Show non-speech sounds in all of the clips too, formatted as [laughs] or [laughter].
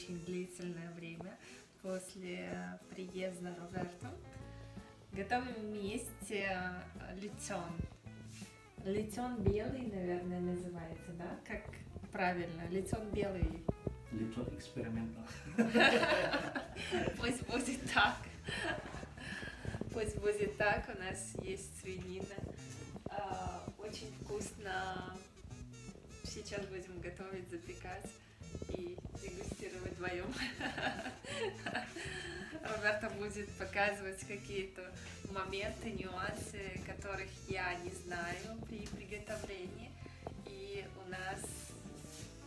очень длительное время после приезда Роберта. Готовим вместе э, лечон. Лечон белый, наверное, называется, да? Как правильно? Лечон белый. Little experimental. Пусть будет так. Пусть будет так. У нас есть свинина. А, Очень вкусно. Сейчас будем готовить, запекать и дегустировать вдвоем. [laughs] Роберта будет показывать какие-то моменты, нюансы, которых я не знаю при приготовлении. И у нас,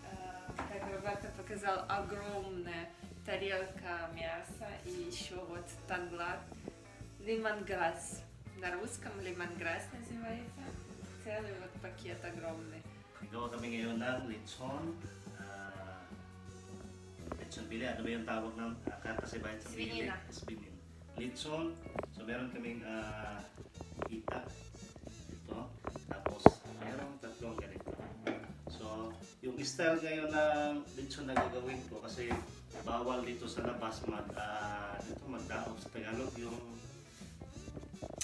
э, как Роберта показал, огромная тарелка мяса и еще вот танглат. Лимонграсс. На русском лимонграсс называется. Целый вот пакет огромный. Kami ngayon ng lechon. Litson Bili. Ano ba yung tawag ng ah, uh, karkasibayan sa Bili? Sibinin. Litson. So meron kaming ah, uh, ita. Ito. Tapos merong tatlong ganito. So yung style ngayon ng litson na gagawin ko kasi bawal dito sa labas mag ah, ano uh, dito magdaob sa Tagalog yung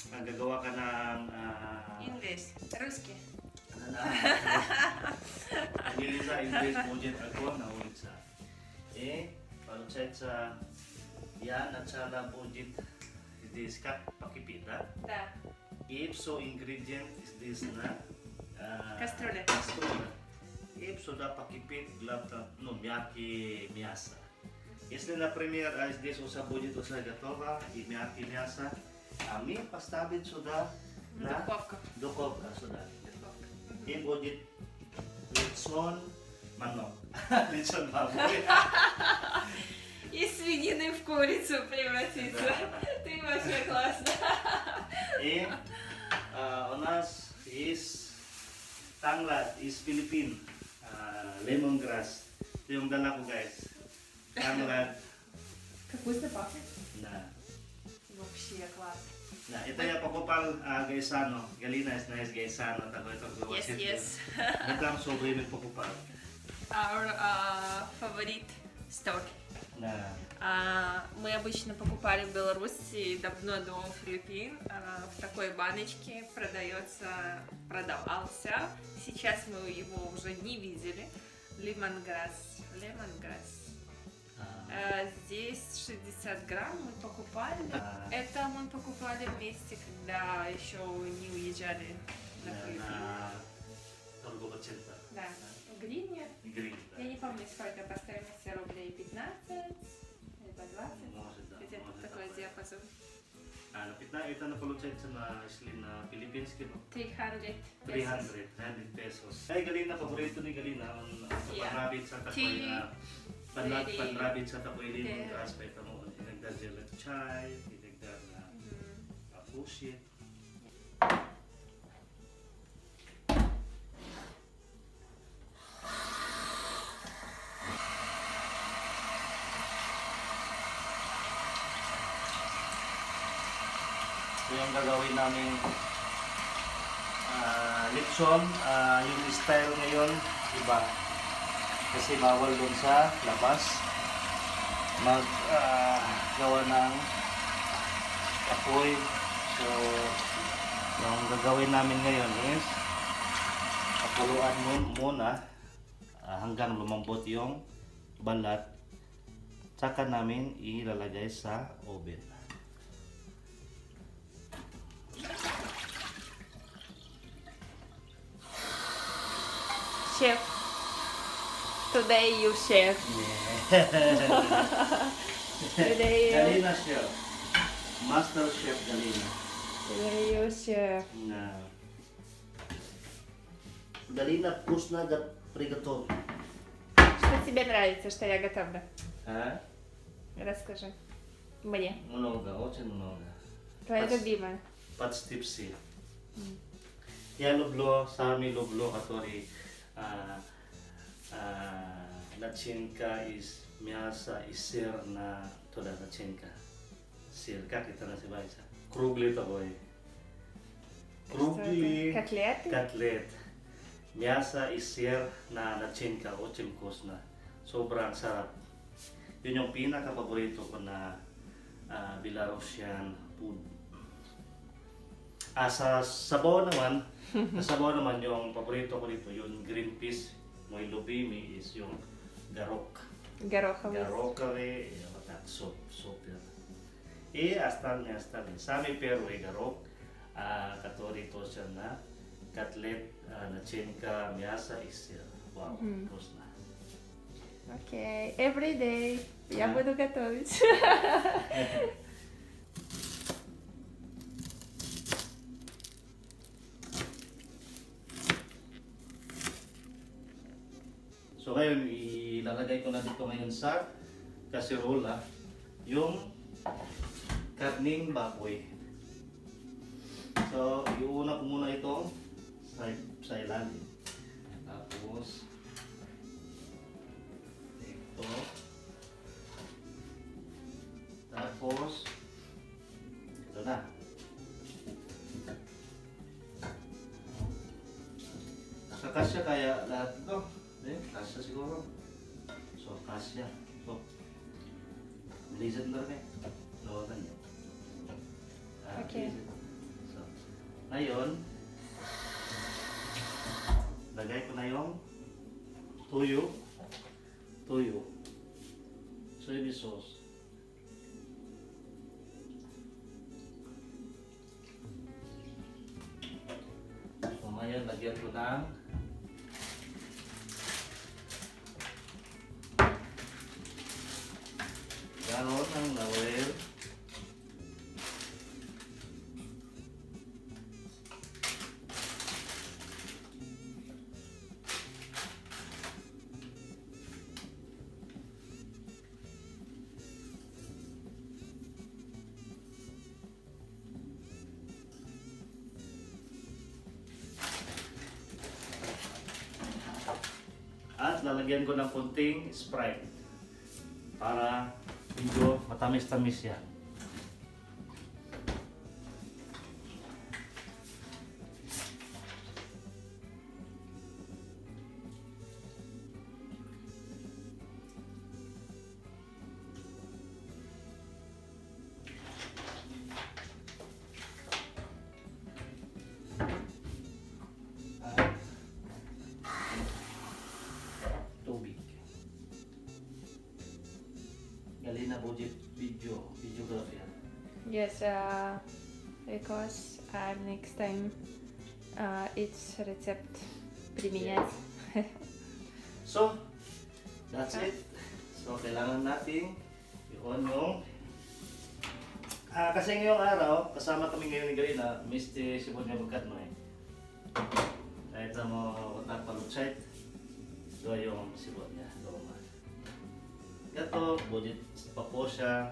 uh, gagawa ka ng uh, English, Ruski. Ano na? [laughs] Hindi sa English budget ako na ulit sa eh paluchet sa yan at sa na budget is this kat pakipita. Да. If so ingredient is this na uh, Кастрюля. Кастрюля. If so да pakipit глав та ну м'які м'яса. Если, например, а здесь уса будет уже готово и мягкие мясо, а мы поставим сюда на Духовка. духовка сюда. Духовка. И будет лечон манок. [laughs] Лично Из свинины в курицу превратиться. Ты вообще классно. И э, у нас is tanglad, из Филиппин lemongrass. Ito yung dala ko guys. Tanglad. Как вкусно пахнет. Да. Вообще класс. Да, это я покупал э, а, гайсану. Галина знает Найс Гайсану. Такой, такой, yes, yes. Это там, чтобы покупал. Our uh, favorite store. Na А, Мы обычно покупали в Беларуси давно до Филиппин а, в такой баночке продается, продавался. Сейчас мы его уже не видели. Лимонграсс. Лемонграсс. ah, А, Здесь 60 грамм мы покупали. А. Это мы покупали вместе, когда еще не уезжали на Филиппины. Torgo Bachenta. Да, в гривне. Green. Я не помню, сколько по стоимости рублей, 15, либо 20. Может, да, Где-то может, такой да. диапазон. Ah, lapit na. Ito na paluchet sa na isli na Philippines kino. 300 300, 300 pesos. Ay, Galina, paborito ni Galina. Ang ang Yeah. panrabit sa takoy Tea. na panlat, Very- panrabit sa takoy din Yeah. ng gas pa ito mo. Dinagdag nila chai, dinagdag na Мгм. uh, pushit. Ito yung gagawin namin ah lechon. Ah, yung style ngayon, iba. Kasi bawal doon sa labas mag ah, gawa ng apoy. So, yung gagawin namin ngayon is kapuluan mun- muna ah, hanggang lumambot yung balat. Tsaka namin ilalagay sa oven. Chef. Today you chef. Today you, Galina Chef. Master Chef Galina. today you chef. На. Галина вкусно да приготовила. Что тебе нравится, что я готовлю? А? Расскажи. Мне. Много, очень много. Твоя Пас- любимая. Подстипси. Я люблю, сами люблю, uh, uh, Lachenka is mihasa is sir na toda Lachenka. Sir ka kita na si Baisa. Krugli to boy. Krugli. Katlet. Katlet. Mihasa is sir na Lachenka o chimkos na. Sobrang sarap. Yun yung paborito ko na ah, Belarusian food. Ah, sa sabaw naman, [laughs] sa sabaw naman yung paborito ko dito, yung green peas, may lubimi is yung garok. Гороховый. Garokawe, вот так, суп, супер. И остальные, остальные. Сами первый горох, а, который тоже на котлет, а, начинка, мясо и сыр. Вау, Мгм. вкусно. Окей. Every day. Я Да. буду готовить. Na dito ngayon sa kasirola yung karning baboy. So, iuna ko muna itong sa, sa ilalim. Tapos, ito. Tapos, ito na. Nakakasya kaya lahat ito. Eh, kasya siguro. So, kasya. So, bilisan na rin eh. Nawagan niyo. Ah, Okay. bilisan. So, ngayon, lagay ko na yung tuyo. Tuyo. Soy sauce. Ngayon, lagyan ko ng At lalagyan ko ng kunting Sprite para medyo matamis-tamis yan. Galina budget video, videography yan. Yes, uh, because uh, next time uh, it's recept применять. So, that's it. So, kailangan natin i-on yung Ah, kasi ngayong araw, kasama kami ngayon ni Galina, Mr. Sibon niya magkat mo eh. Kahit sa mo nagpalutsait, doon yung sibon niya. Gato, budget paposya,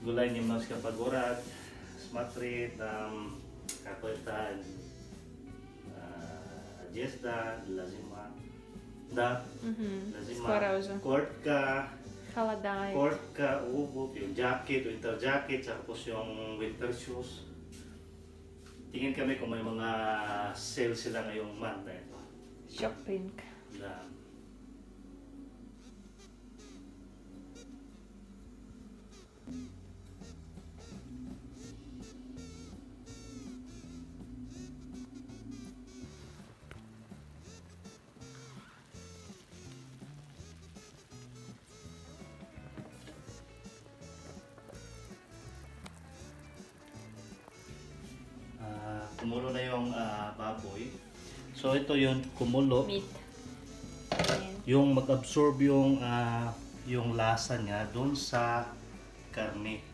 gulay ni Mas Kapagurat, Smatrit, um, Kakoitan, uh, Jesda, Lazima, Da, mm-hmm. Lazima, Skwarauza. Kortka, Kaladai, Kortka, Ubop, yung jacket, winter jacket, tapos yung winter shoes. Tingin kami kung may mga sale sila ngayong month na ito. Shopping. Na, kumulo na yung ah, baboy. So ito yung kumulo. Meat. yung mag-absorb yung ah, yung lasa niya doon sa karne.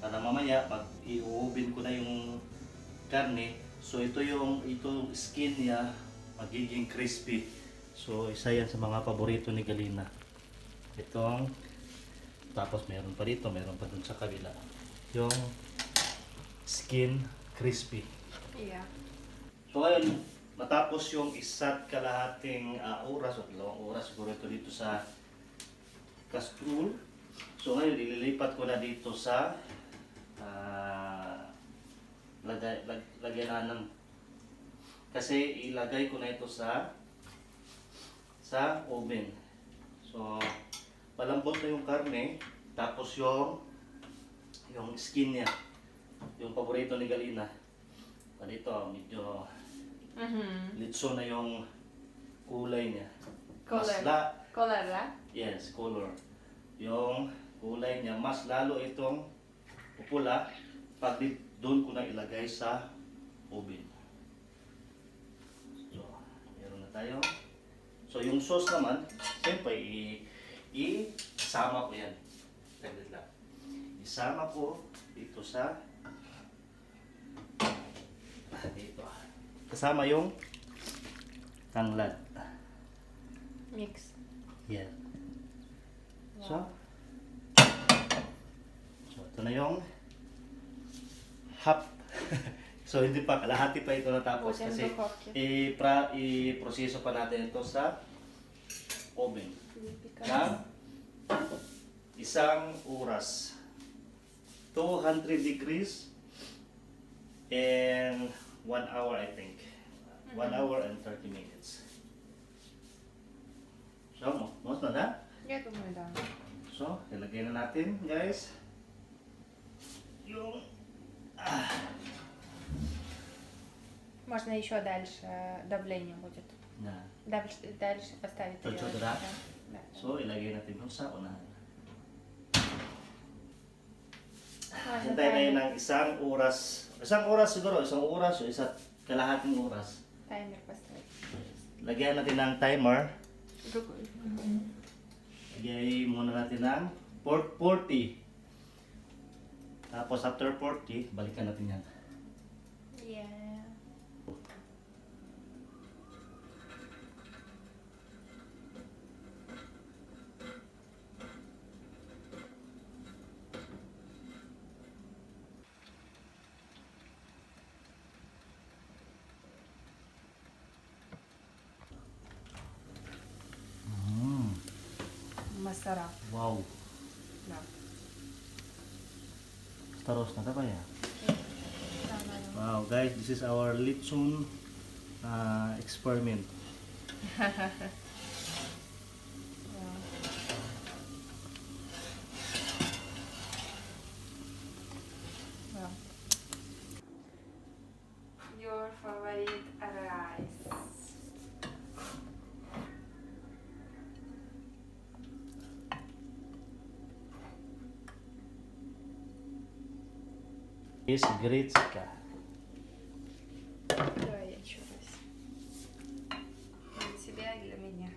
Para mamaya pag iuubin ko na yung karne, so ito yung ito skin niya magiging crispy. So isa yan sa mga paborito ni Galina. Itong tapos meron pa dito, meron pa dun sa kabila. Yung skin crispy. Yeah. So ngayon, matapos yung isa't kalahating ah, oras o dalawang oras siguro ito dito sa castrol. So ngayon, ililipat ko na dito sa ah, lagay, lag, lagyan na ng Kasi ilagay ko na ito sa sa oven. So, malambot na yung karne, tapos yung yung skin niya, yung paborito ni Galina. Dito, medyo Mhm. litso na yung kulay niya. Mas Color. la- Color, ah? yes, color. Yung kulay niya, mas lalo itong pupula pag doon ko na ilagay sa oven. So, meron na tayo. So, yung sauce naman, siyempre, i- isama ko yan. Isama ko dito sa dito. Kasama yung tanglad. Mix. Yan. So, so ito na yung half. [laughs] so, hindi pa, kalahati pa ito natapos kasi i-pra, i-proseso pa natin ito sa oven. ng isang oras. 200 degrees and 1 hour I think. 1 hour and 30 minutes. So, mo, mo na? Я думаю, да. So, ilagay na natin, guys. Yung ah, Можно еще дальше давление будет. na. Дальше, дальше поставить Чуть-чуть, её, да? Да. So, ilagay natin yung sa unahan. Можно Hintay na yun таймер, ng isang oras. Isang oras siguro, isang oras o isa't kalahating oras. Timer pa start. Lagyan natin ng timer. Lagyan muna natin ng 40. Tapos after 40, balikan natin yan. Yeah. Masarap. Wow. Na. Taros na tapay ya. Wow, guys, this is our lechon uh, experiment. [laughs] Is gritska. Давай еще раз. Для тебя и для меня.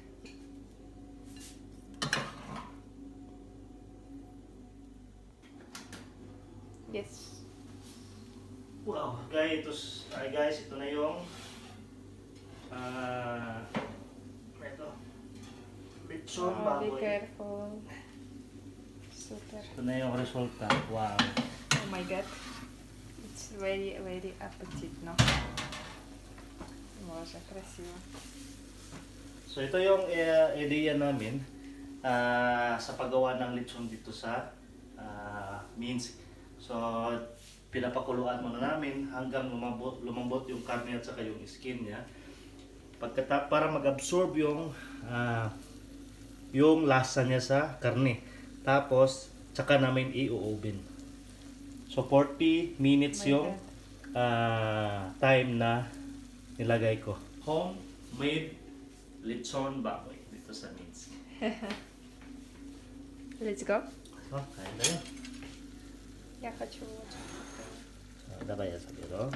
Yes. Wow, guys, ito, ay guys, ito na yung ah ito. Lechon Oh, be baboy. careful. Super. Ito na yung resulta. Wow. Oh my god. is very, very appetitno. Wow, siya krasivo. So ito yung eh, uh, idea namin uh, sa paggawa ng lechon dito sa ah, uh, Minsk. So pinapakuluan muna namin hanggang lumambot, lumambot yung karne at saka yung skin niya. Pagkata para mag-absorb yung uh, yung lasa niya sa karne. Tapos saka namin i-oven. So 40 minutes My yung ah, time na nilagay ko. Homemade lechon baboy dito sa Minsk. [laughs] Let's go. So, kain tayo. Я хочу очень. So, dabay sa biro.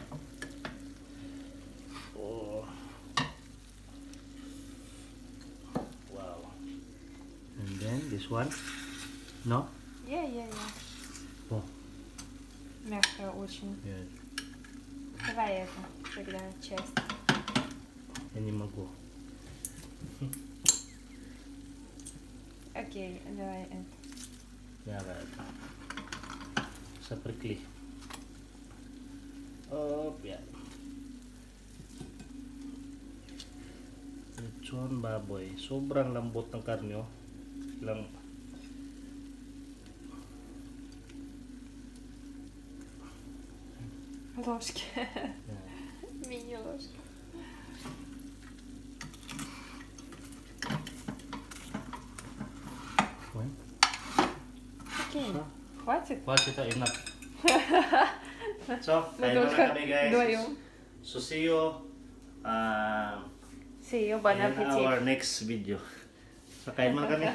Oh. Wow. And then this one. No? Я, я, я. Oh. Мягкая очень. Yan. Давай это, тогда часть. Yan yung mago. Окей, давай это. Yan. Sa prickly. Oh, yan. Lechon baboy. Sobrang lambot ng karne, oh. Lang Ложки. Да. Мини-ложки. Окей. Всё. Хватит? Хватит, ah, enough. so, kain na na kami guys. Doyong. So, see you. Uh, See you. Bon in our next video. So, kain muna kami.